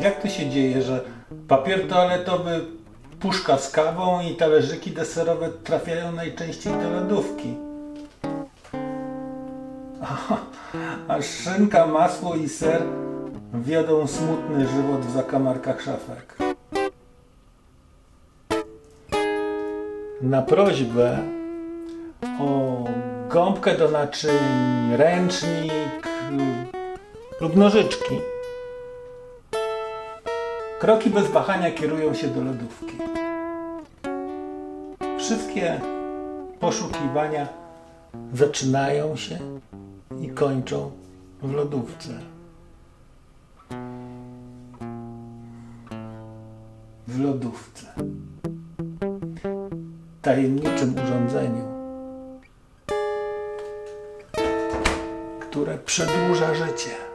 Jak to się dzieje, że papier toaletowy, puszka z kawą i talerzyki deserowe trafiają najczęściej do lodówki? A, szynka, masło i ser wiodą smutny żywot w zakamarkach szafek. Na prośbę o gąbkę do naczyń, ręcznik lub nożyczki. Kroki bez wahania kierują się do lodówki. Wszystkie poszukiwania zaczynają się i kończą w lodówce. W lodówce. Tajemniczym urządzeniu, które przedłuża życie.